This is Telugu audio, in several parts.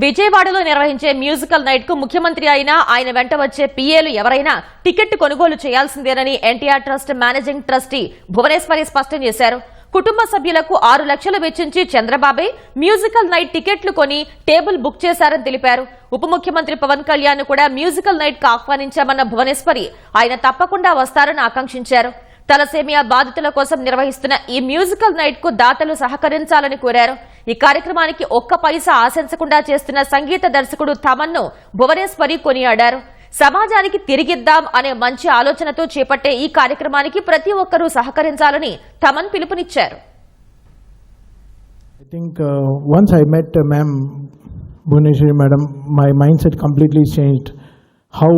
విజయవాడలో నిర్వహించే మ్యూజికల్ నైట్కు ముఖ్యమంత్రి అయినా ఆయన వెంట వచ్చే పిఏలు ఎవరైనా టికెట్ కొనుగోలు చేయాల్సిందేనని NTR trust managing trustee Bhuvaneswari స్పష్టం చేశారు. కుటుంబ సభ్యులకు ఆరు లక్షలు వెచ్చించి చంద్రబాబే మ్యూజికల్ నైట్ టికెట్లు కొని టేబుల్ బుక్ చేశారని తెలిపారు. ఉప ముఖ్యమంత్రి పవన్ కళ్యాణ్ కూడా మ్యూజికల్ నైట్కు ఆహ్వానించామన్న భువనేశ్వరి ఆయన తప్పకుండా వస్తారని ఆకాంక్షించారు. తలసేమియా బాధితుల కోసం నిర్వహిస్తున్న ఈ మ్యూజికల్ నైట్కు దాతలు సహకరించాలని కోరారు. ఈ కార్యక్రమానికి ఒక్క పైసా ఆశించకుండా చేస్తున్న సంగీత దర్శకుడు తమన్ను భువనేశ్వరి కొనియాడారు సమాజానికి తిరిగిద్దాం అనే మంచి ఆలోచనతో చేపట్టే ఈ కార్యక్రమానికి ప్రతి ఒక్కరూ సహకరించాలని తమన్ పిలుపునిచ్చారు I think uh, once I met uh, Ma'am Bhuneshwari Madam, my mindset completely changed. How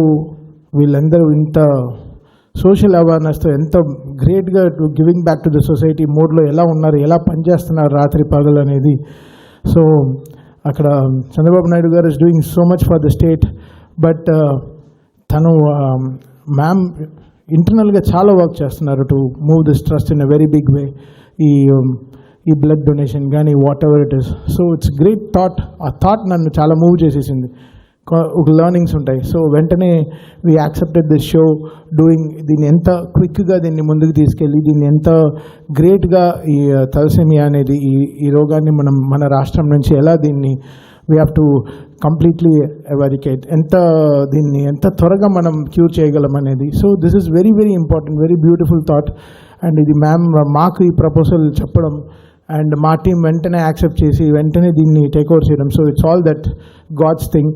వీళ్ళందరూ ఇంత సోషల్ అవేర్నెస్తో ఎంత గ్రేట్గా to giving back to the society మోడ్లో ఎలా ఉన్నారు ఎలా పనిచేస్తున్నారు రాత్రి పగలు అనేది. సో అక్కడ చంద్రబాబు నాయుడు గారు is doing so much for the state but తను um, మ్యామ్ ఇంటర్నల్గా చాలా వర్క్ చేస్తున్నారు to move this trust in a very big way ఈ um, ఈ బ్లడ్ డొనేషన్ కానీ whatever it is so it's great thought ఆ థాట్ నన్ను చాలా మూవ్ చేసేసింది. లర్నింగ్స్ ఉంటాయి. సో వెంటనే we accepted this show doing దీన్ని ఎంత క్విక్గా దీన్ని ముందుకు తీసుకెళ్ళి దీన్ని ఎంత గ్రేట్గా ఈ తలసేమియా అనేది ఈ ఈ రోగాన్ని మనం మన రాష్ట్రం నుంచి ఎలా దీన్ని we have to completely eradicate ఎంత దీన్ని ఎంత త్వరగా మనం క్యూర్ చేయగలం అనేది. So this is very very important very beautiful thought and ఇది మ్యామ్ మాకు ఈ ప్రపోజల్ చెప్పడం అండ్ మా టీం వెంటనే యాక్సెప్ట్ చేసి వెంటనే దీన్ని టేక్ ఓవర్ చేయడం. So it's all that God's thing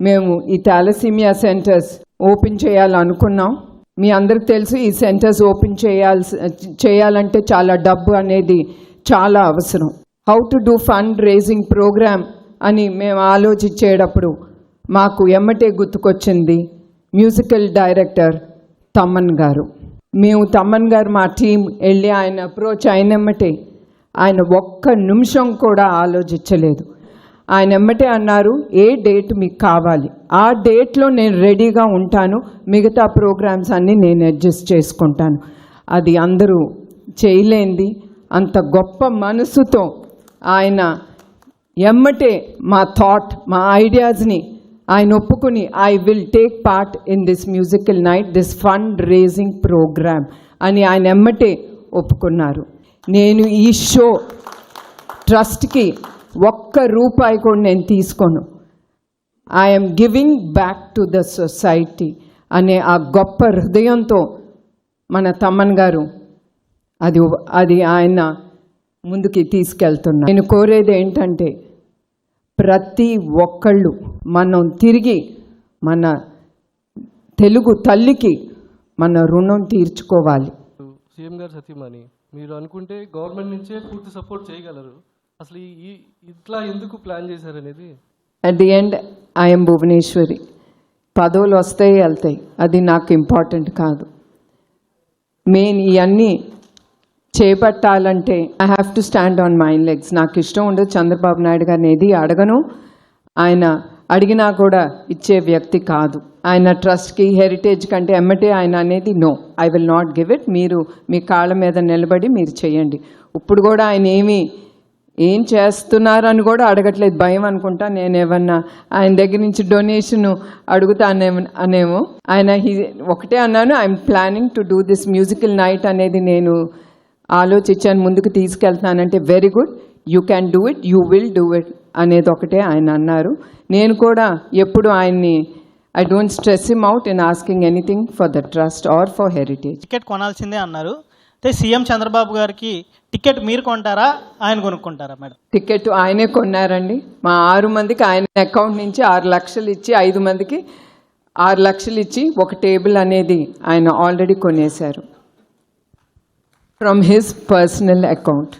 మేము ఈ థాలసీమియా సెంటర్స్ ఓపెన్ చేయాలనుకున్నాం. మీ అందరికి తెలుసు ఈ సెంటర్స్ ఓపెన్ చేయాల్సి చేయాలంటే చాలా డబ్బు అనేది చాలా అవసరం. How to do fund raising program అని మేము ఆలోచించేటప్పుడు మాకు ఎమ్మటే గుర్తుకొచ్చింది మ్యూజికల్ డైరెక్టర్ తమ్మన్ గారు. మేము తమ్మన్ గారు మా టీం వెళ్ళి ఆయన అప్రోచ్ అయినమ్మటే ఆయన ఒక్క నిమిషం కూడా ఆలోచించలేదు. ఆయన ఎమ్మటే అన్నారు ఏ డేట్ మీకు కావాలి? ఆ డేట్లో నేను రెడీగా ఉంటాను. మిగతా ప్రోగ్రామ్స్ అన్నీ నేను అడ్జస్ట్ చేసుకుంటాను. అది అందరూ చేయలేంది. అంత గొప్ప మనసుతో ఆయన ఎమ్మటే మా థాట్ మా ఐడియాస్ని ఆయన ఒప్పుకుని I will take part in this musical night this fund raising program అని ఆయన ఎమ్మటే ఒప్పుకున్నారు. నేను ఈ షో ట్రస్ట్కి ఒక్క రూపాయి కూడా నేను తీసుకోను. I'm giving back to the society అనే ఆ గొప్ప హృదయంతో మన తమ్మన్ గారు అది అది ఆయన ముందుకి తీసుకెళ్తున్నా నేను కోరేది ఏంటంటే ప్రతి ఒక్కళ్ళు మనం తిరిగి మన తెలుగు తల్లికి మన రుణం తీర్చుకోవాలి. సీఎం గారు సతీమణి మీరు అనుకుంటే గవర్నమెంట్ నుంచే పూర్తి సపోర్ట్ చేయగలరు. అసలు ఈ ఇట్లా ఎందుకు ప్లాన్ చేశారనేది? At the end I'm Bhuvaneshwari. పదవులు వస్తాయి వెళ్తాయి. అది నాకు ఇంపార్టెంట్ కాదు. మెయిన్ ఇవన్నీ చేపట్టాలంటే I have to stand on my legs నాకు ఇష్టం ఉండదు చంద్రబాబు నాయుడు గారిని ఏది అడగను. ఆయన అడిగినా కూడా ఇచ్చే వ్యక్తి కాదు. ఆయన ట్రస్ట్కి హెరిటేజ్ కంటే ఎమ్మటే ఆయన అనేది no I will not give it మీరు మీ కాళ్ళ మీద నిలబడి మీరు చేయండి. ఇప్పుడు కూడా ఆయన ఏమీ ఏం చేస్తున్నారు అని కూడా అడగట్లేదు. భయం అనుకుంటా నేను ఏమన్నా ఆయన దగ్గర నుంచి డొనేషన్ అడుగుతానే అనేమో. ఆయన హీ- ఒకటే అన్నాను I'm planning to do this musical night అనేది నేను ఆలోచించాను ముందుకు తీసుకెళ్తానంటే very good you can do it you will do it అనేది ఒకటే ఆయన అన్నారు. నేను కూడా ఎప్పుడు ఆయన్ని I don't stress him out in asking anything for the trust or for heritage ticket కొనాల్సిందే అన్నారు. అయితే సీఎం చంద్రబాబు గారికి టికెట్ మీరు కొంటారా? ఆయన కొనుక్కుంటారా మేడం? టికెట్ ఆయనే కొన్నారండి. మా ఆరు మందికి ఆయన అకౌంట్ నుంచి ఆరు లక్షలు ఇచ్చి ఐదు మందికి ఆరు లక్షలు ఇచ్చి ఒక టేబుల్ అనేది ఆయన ఆల్రెడీ కొనేశారు. From his personal account.